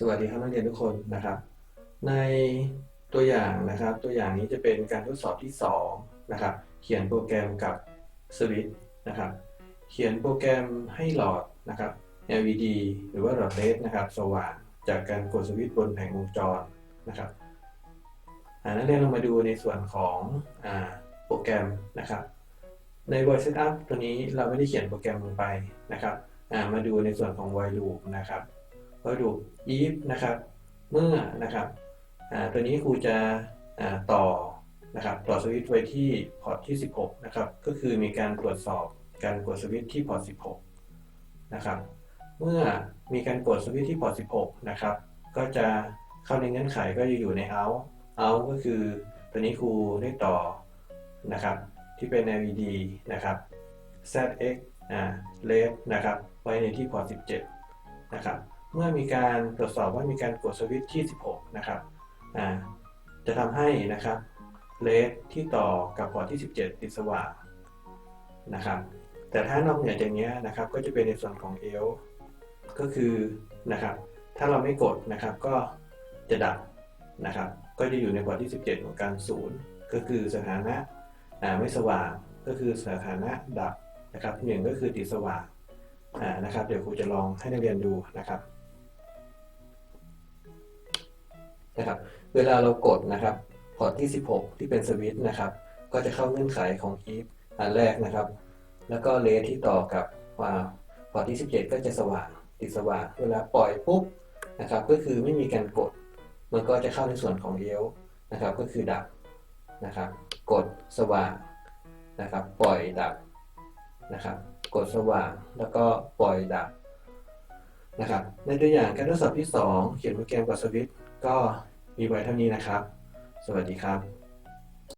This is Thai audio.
สวัสดีครับนักเรียนทุกคนนะครับ ในตัวอย่างนะครับ ตัวอย่างนี้จะเป็นการทดสอบที่2นะครับ เขียนโปรแกรมกับสวิตช์นะครับ เขียนโปรแกรมให้หลอดนะครับ LED หรือว่าหลอดเลสนะครับ สว่างจากการกดสวิตช์บนแผงวงจรนะครับอ่านักเรียนเรามาดูในส่วนของอโปรแกรมนะครับ ใน void setup ตัวนี้เราไม่ได้เขียนโปรแกรมลงไปนะครับมาดูในส่วนของ while loop นะครับ while loop if นะครับ เมื่อนะครับตัวนี้ครูจะต่อนะครับต่อสวิตช์ไว้ที่พอร์ตที่ 16 นะครับ ก็คือมีการตรวจสอบการกดสวิตช์ที่พอร์ต 16 นะครับ เมื่อมีการกดสวิตช์ที่พอร์ต 16 นะครับ ก็จะเข้าในเงื่อนไขก็จะอยู่ใน out out ก็คือตัวนี้ครูได้ต่อนะครับ ที่เป็น LED นะครับ ZX อ่า LED นะครับ ไว้ในที่พอร์ต 17 นะครับ เมื่อมีการตรวจสอบว่ามีการกดสวิตช์ที่ 16 นะครับจะทำให้นะครับเลสที่ต่อกับพอร์ตที่ 17 ติดสว่างนะครับ แต่ถ้านอกเหนือจากนี้นะครับก็จะเป็นในส่วนของ L ก็คือนะครับ ถ้าเราไม่กดนะครับก็จะดับนะครับ ก็จะอยู่ในพอร์ตที่ 17 ของการศูนย์ก็คือสถานะไม่สว่างก็คือสถานะดับนะครับหนึ่งก็คือติดสว่างนะครับ เดี๋ยวครูจะลองให้นักเรียนดูนะครับ นะครับ เวลาเรากดนะครับพอร์ตที่ 16 ที่เป็นสวิตช์นะครับ ก็จะเข้าเงื่อนไขของ if อันแรกนะครับ แล้วก็เลสที่ต่อกับว่าพอร์ตที่ 17 ก็จะสว่างติดสว่าง เวลาปล่อยปุ๊บนะครับ ก็คือไม่มีการกด มันก็จะเข้าในส่วนของเอลนะครับ ก็คือดับนะครับ กดสว่างนะครับ ปล่อยดับนะครับ กดสว่างแล้วก็ปล่อยดับนะครับ ในตัวอย่างการทดสอบที่ 2 เขียนโปรแกรมกับสวิต ก็มีไว้เท่านี้นะครับ สวัสดีครับ